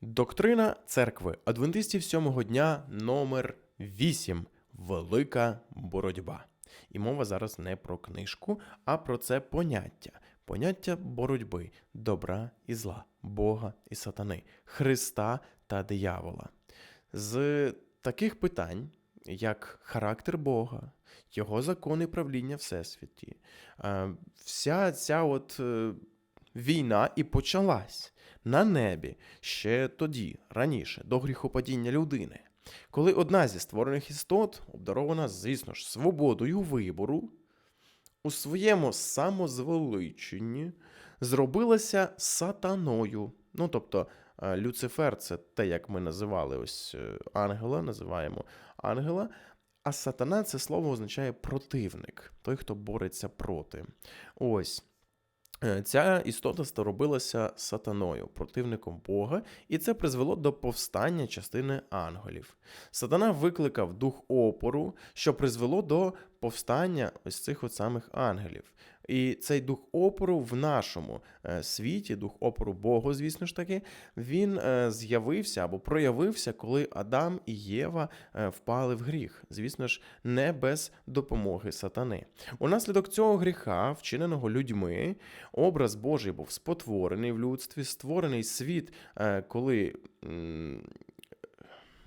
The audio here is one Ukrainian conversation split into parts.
Доктрина церкви Адвентистів сьомого дня номер 8 Велика боротьба. І мова зараз не про книжку, а про це поняття. Поняття боротьби добра і зла, Бога і сатани, Христа та диявола. З таких питань, як характер Бога, його закони правління Всесвіті, е, вся ця от е, війна і почалась на небі ще тоді, раніше, до гріхопадіння людини, коли одна зі створених істот, обдарована, звісно ж, свободою вибору, у своєму самозвеличенні зробилася сатаною. Ну, тобто, е, Люцифер це те, як ми називали ось е, ангела, називаємо ангела. А сатана це слово означає противник, той, хто бореться проти. Ось. Е, Ця істота старобилася сатаною, противником Бога, і це призвело до повстання частини ангелів. Сатана викликав дух опору, що призвело до повстання ось цих от самих ангелів. І цей дух опору в нашому е, світі, дух опору Богу, звісно ж таки, він е, з'явився або проявився, коли Адам і Єва е, впали в гріх. Звісно ж, не без допомоги сатани. Унаслідок цього гріха, вчиненого людьми, образ Божий був спотворений в людстві, створений світ, коли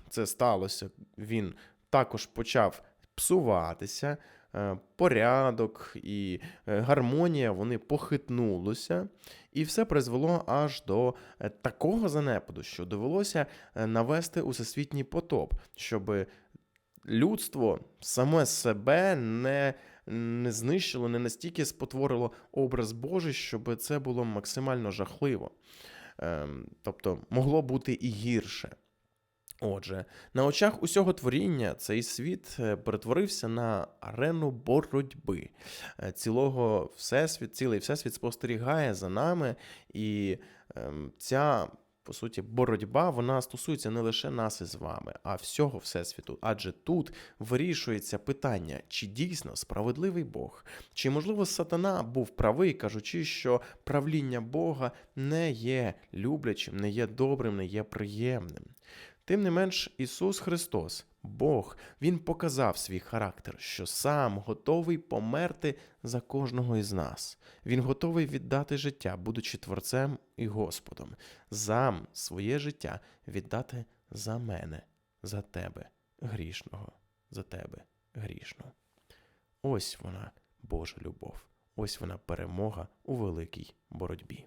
це сталося, він також почав псуватися. е, Порядок і е, гармонія вони похитнулися, і все призвело аж до е, такого занепаду, що довелося навести усесвітній потоп, щоб людство саме себе не, не знищило, не настільки спотворило образ Божий, щоб це було максимально жахливо. Ем, Тобто могло бути і гірше. Отже, на очах усього творіння цей світ е, перетворився на арену боротьби. Е, Цілого всесвіт, цілий всесвіт спостерігає за нами, і ем, ця, по суті, боротьба вона стосується не лише нас із вами, а всього всесвіту. Адже тут вирішується питання, чи дійсно справедливий Бог, чи можливо сатана був правий, кажучи, що правління Бога не є люблячим, не є добрим, не є приємним. Тим не менш, Ісус Христос, Бог, Він показав свій характер, що сам готовий померти за кожного із нас. Він готовий віддати життя, будучи Творцем і Господом, сам своє життя віддати за мене, за тебе, грішного, за тебе, грішного. Ось вона, Божа любов, ось вона перемога у великій боротьбі.